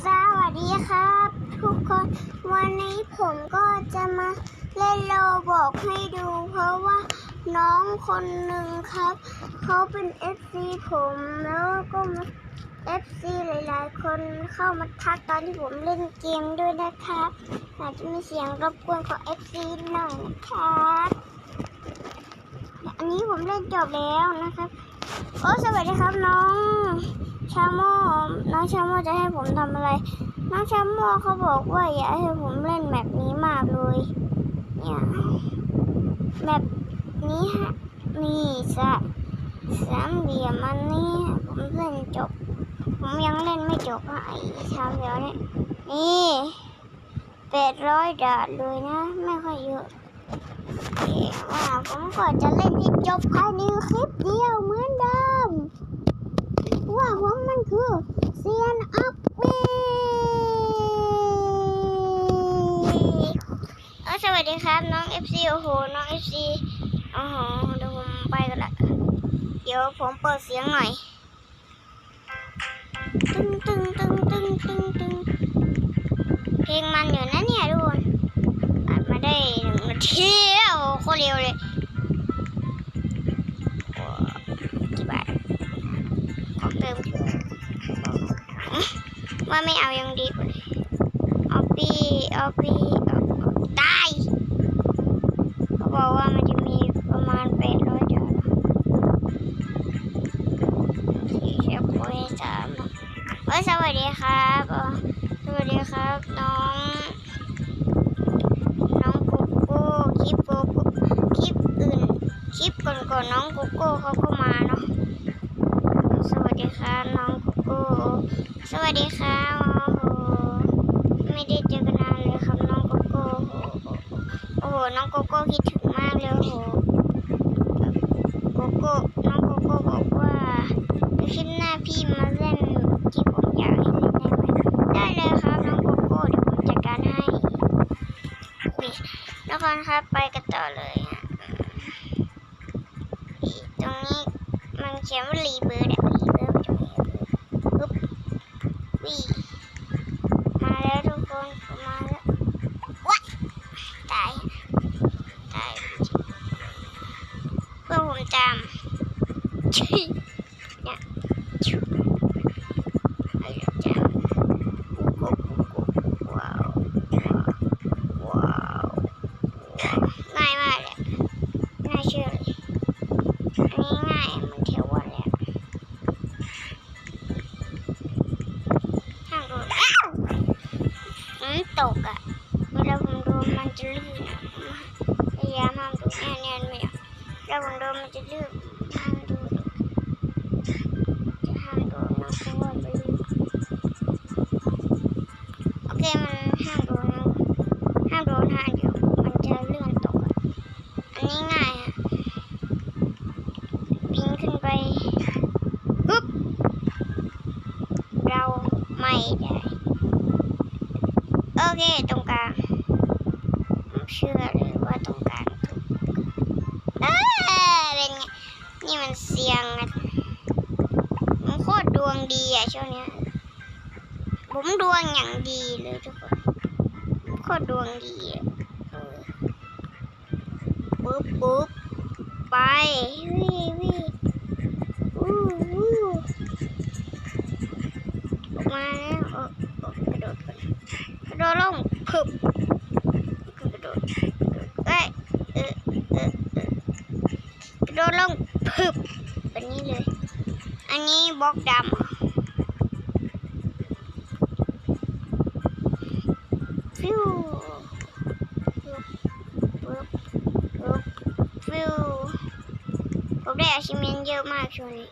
สวัสดีครับ ทุกคนวันนี้ผมก็จะมาเล่นโลบอกให้ดู เพราะว่าน้องคนหนึ่งครับ เขาเป็น FC ผมแล้วก็มา FC หลายๆ คนเข้ามาทักตอนที่ผมเล่นเกมด้วยนะครับ อาจจะมีเสียงรบกวนของ FC หน่อยนะครับอันนี้ผมเล่นจบแล้วนะครับ โอ้สวัสดีครับน้อง ชาโมน้องชาโมจะให้ผมทำอะไร น้องชาโมเขาบอกว่าอยากให้ผมเล่นแบบนี้มากเลยเนี่ยแบบนี้ฮะนี่สะสามเหลี่ยมอันนี้ผมเล่นจบ ผมยังเล่นไม่จบอะไอ้ชามเดียวเนี่ยนี่แปดร้อยดาทเลยนะ ไม่ค่อยเยอะโอว่าผมก็จะเล่นให้จบภายในคลิปเดียวเหมือนเดิม ว่าผมมันคือเซียนอัพบีเออสวัสดีครับ น้อง FC โอ้โห น้อง FC โอ้โหเดี๋ยวผมไปกันละ เดี๋ยวผมเปิดเสียงหน่อย ตึงตึงตึงตึงตึงตึงเพลงมันอยู่นะเนี่ยทุกคนอัดมาได้หนึ่งนาที ว่าไม่เอายังดีกว่าเลยเอาปีเอาปีเอาตายเขาบอกว่ามันจะมีประมาณแปดร้อยดอลลาร์สี่สิบโอ้ยสามเอ้ยสวัสดีครับสวัสดีครับน้องน้องโกโก้คลิปโกโก้คลิปอื่นคลิปก่อนๆน้องโกโก้เขาก็มาเนาะ สวัสดีครับน้องโกโก้ส วัสดีครับโอ้โหไม่ได้เจอกันนานเลยครับน้องโกโก้โอ้โหน้องโกโก้คิดถึงมากเลยโอ้โหโกโก้น้องโกโก้บอกว่าคลิปหน้าพี่มาเล่นที่ผมอยากให้เล่นได้ไหมได้เลยครับน้องโกโก้เดี๋ยวผมจัดการให้นี่ทุกคนครับไปกันต่อเลยฮะอีกตรงนี้ มันเขียนว่ารีเบิร์ดอะรีเบิร์ดมันจะมีปึ๊บวีมาแล้วทุกคนผมมาแล้ววัดตาย ตายเพื่อนผมจำชิเนี่ยชิไอ้จำว้าวว้าวว้าวง่ายมากเลย น่าเชื่ออันนี้ง่ายมันเทวันแล้วห้ามโดนอ้าวมันตกอะเวลาผมโดนมันจะลื่นอะพยายามห้ามโดนแน่น่ไม่เอาเวลาผมโดนมันจะลื่น โอเคตรงกลางผมเชื่อเลยว่าตรงกลางถูกเออเป็นไง นี่มันเสียงอะผมโคตรดวงดีอะช่วงนี้ผมดวงอย่างดีเลยทุกคนโคตรดวงดีอะปึ๊บปึ๊บไปวิวิอู้วูออกมาแล้ว โดดลงพึบกระโดดเอ้ยเออเออเออกระโดดลงพึบแบบนี้เลย อันนี้บล็อกดำฟิวฟิวผมได้อาชิเมนเยอะมากช่วงนี้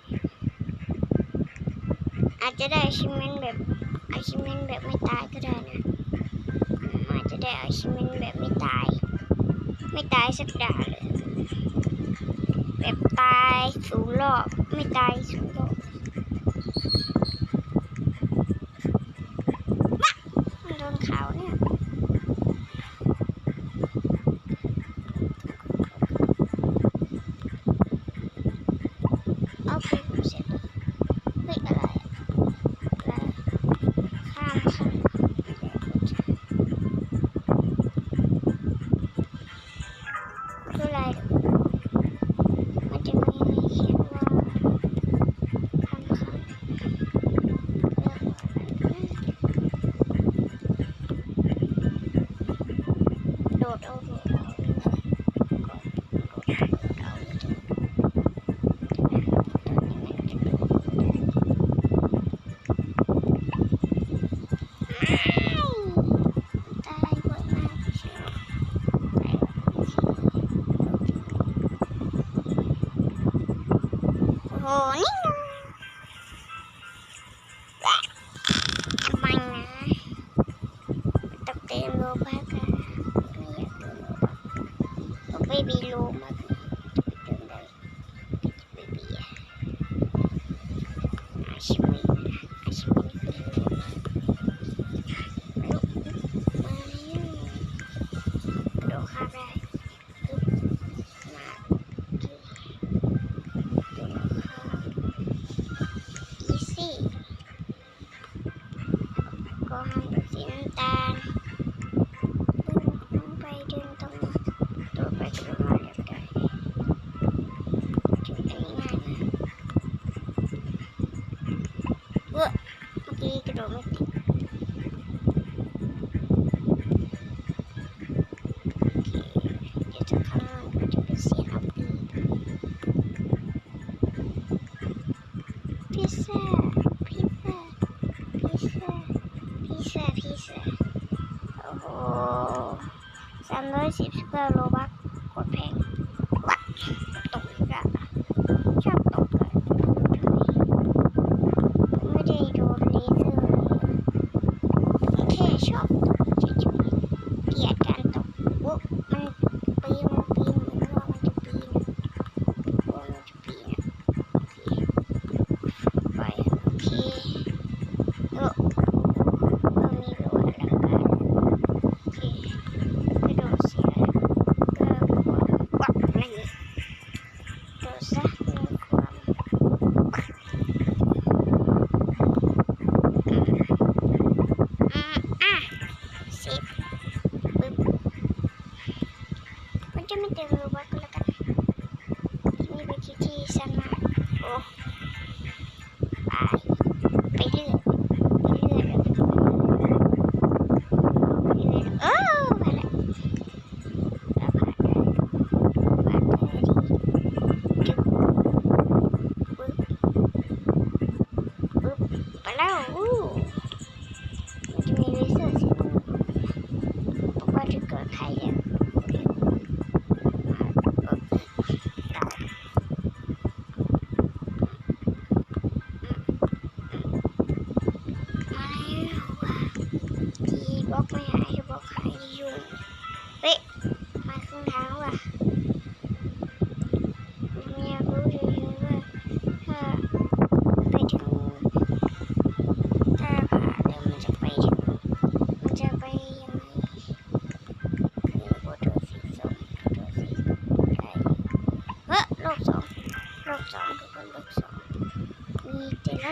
อาจจะได้อาชิเมนแบบอาชิเมนแบบไม่ตายก็ได้นะ แล้วชิเมนแบบไม่ตาย ไม่ตายสักด่าเลย แบบตายสูงรอบ ไม่ตายสูงรอบ เติมโลบักอะไม่อยากเติมโลบักไม่มีโลมาก shop.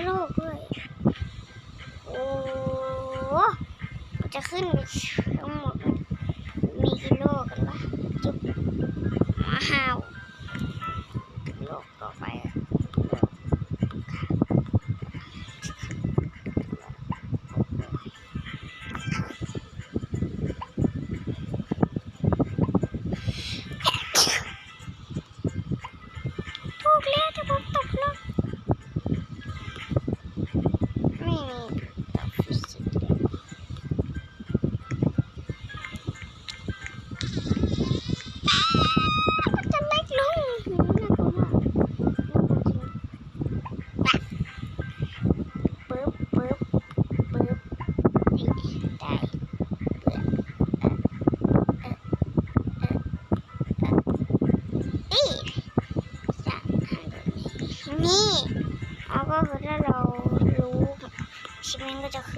โลกด้วย โอ้จะขึ้นทั้งหมด มีกี่โลกันปะจุ๊บมา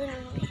うん。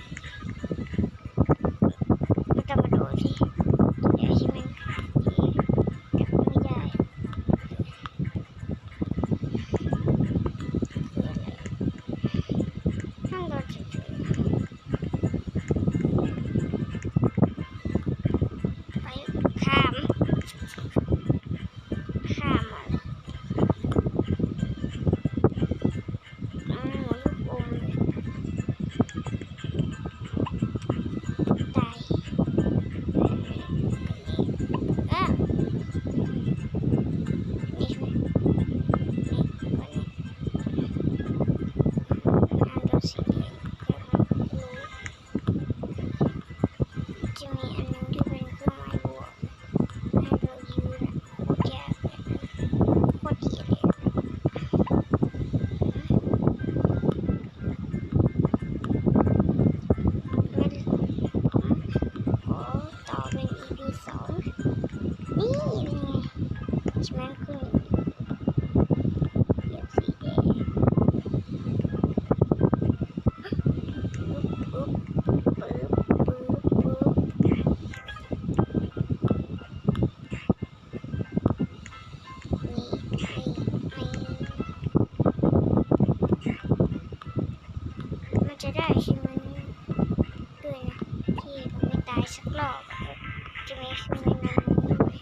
จะได้ใช่ไหมด้วยนะที่ผมไม่ตายสักรอบอะจะมีขึ้นในนั้นด้วย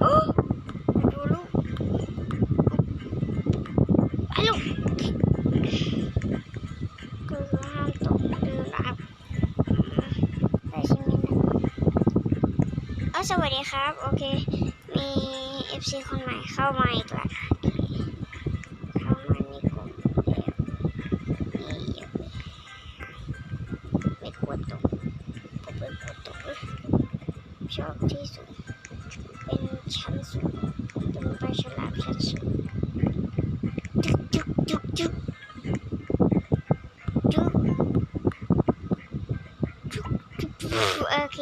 โอ้ดูลูกไปลูกคือห้ามตกเรือรับได้ใช่ไหมนะเออสวัสดีครับ โอเค มี FC คนใหม่เข้ามาอีกแล้ว โอเค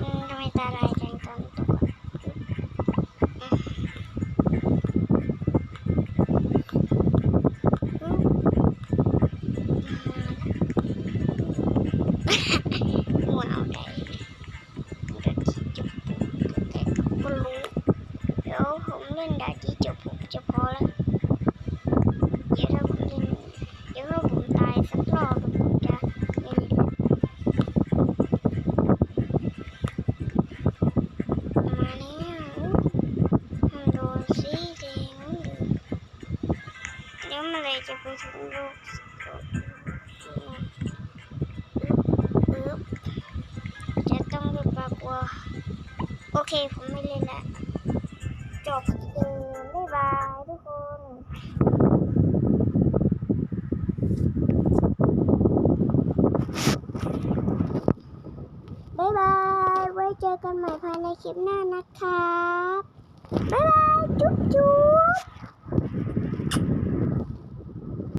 อืมทำไมตาลายจังตอนตกหัวเอาได้ก็รู้เดี๋ยวผมเล่นดาจีจมูกจะพอแล้วเดี๋ยวถ้าผมเล่นเดี๋ยวถ้าผมตายสักรอบผมจะ โอเค ผมไม่เล่นละจบเกมบ๊ายบายทุกคนบ๊ายบาย ไว้เจอกันใหม่ภายในคลิปหน้านะครับ บ๊ายบาย จุ๊บจุ๊บ